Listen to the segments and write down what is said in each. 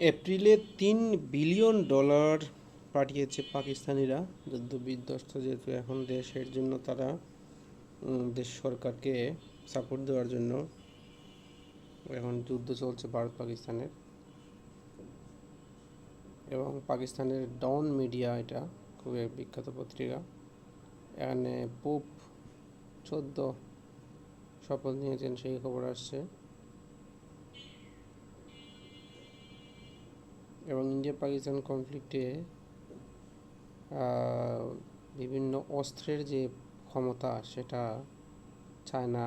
এপ্রিলে তিন billion dollar পাঠিয়েছে পাকিস্তানিরা। যুদ্ধ বিধ্বস্ত যেহেতু এখন দেশের জন্য তারা দেশ সরকারকে সাপোর্ট দেওয়ার জন্য এখন যুদ্ধ চলছে ভারত পাকিস্তানের। এবং পাকিস্তানের ডন মিডিয়া এটা খুবই বিখ্যাত পত্রিকা। এখানে পোপ চোদ্দ শপথ নিয়েছেন, সেই খবর আসছে। এবং ইন্ডিয়া পাকিস্তান কনফ্লিক্টে বিভিন্ন অস্ত্রের যে ক্ষমতা, সেটা চায়না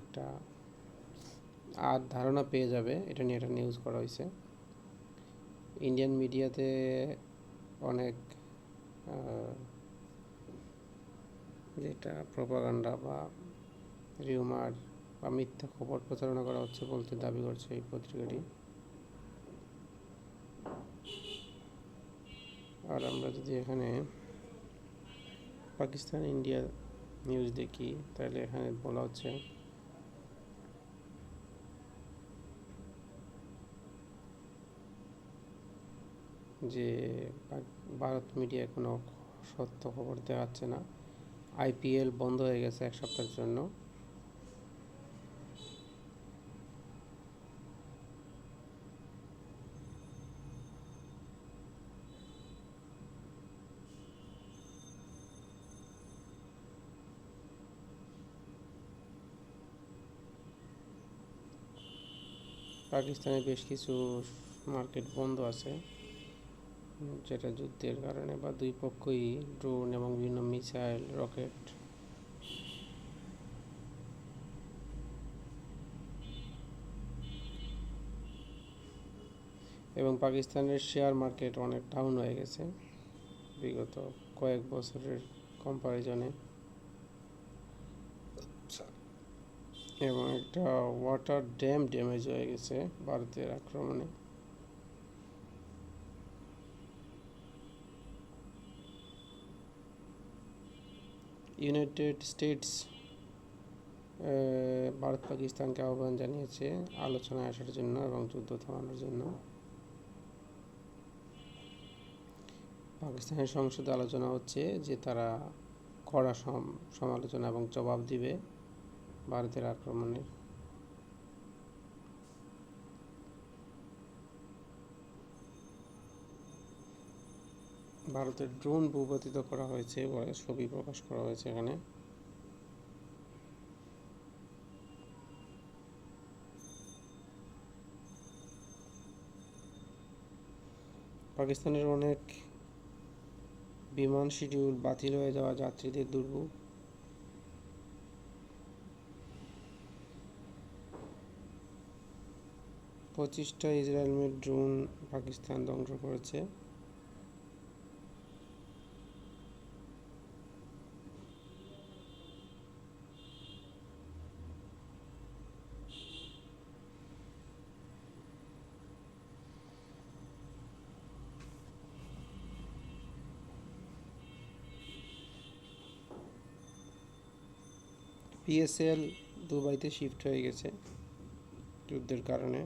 একটা আর ধারণা পেয়ে যাবে। এটা নিয়ে একটা নিউজ করা হয়েছে। ইন্ডিয়ান মিডিয়াতে অনেক যেটা প্রপাগান্ডা বা রিউমার বা মিথ্যা খবর প্রচারণা করা হচ্ছে বলতে দাবি করছে এই পত্রিকাটি। আর আমরা যদি এখানে পাকিস্তান, ইন্ডিয়া নিউজ দেখি, তাহলে এখানে বলা হচ্ছে যে ভারত মিডিয়া কোনো সত্য খবর দেখাচ্ছে না। আইপিএল বন্ধ হয়ে গেছে এক সপ্তাহের জন্য। পাকিস্তানে বেশ কিছু মার্কেট বন্ধ আছে, যেটা যুদ্ধের কারণে বা দুই পক্ষই ড্রোন এবং বিভিন্ন মিসাইল, রকেট এবং পাকিস্তানের শেয়ার মার্কেট অনেক ডাউন হয়ে গেছে বিগত কয়েক বছরের কম্পারিজনে এবং একটা ওয়াটার ড্যাম ড্যামেজ হয়ে গেছে ভারতের আক্রমণে। ইউনাইটেড স্টেটস ভারত পাকিস্তানকে আহ্বান জানিয়েছে আলোচনায় আসার জন্য এবং যুদ্ধ থামানোর জন্য। পাকিস্তানের সংসদে আলোচনা হচ্ছে যে তারা কড়া সম- সমালোচনা এবং জবাব দিবে। ভারতের আক্রমণের ভারতের ড্রোন ভূপাতিত করা হয়েছে বলে ছবি প্রকাশ করা হয়েছে এখানে। পাকিস্তানের অনেক বিমান শিডিউল বাতিল হয়ে যাওয়া যাত্রীদের দুর্ভোগ। পঁচিশটা ইসরায়েল ড্রোন পাকিস্তান ধ্বংস করেছে। পিএসএল দুবাইতে শিফট হয়ে গেছে যুদ্ধের কারণে।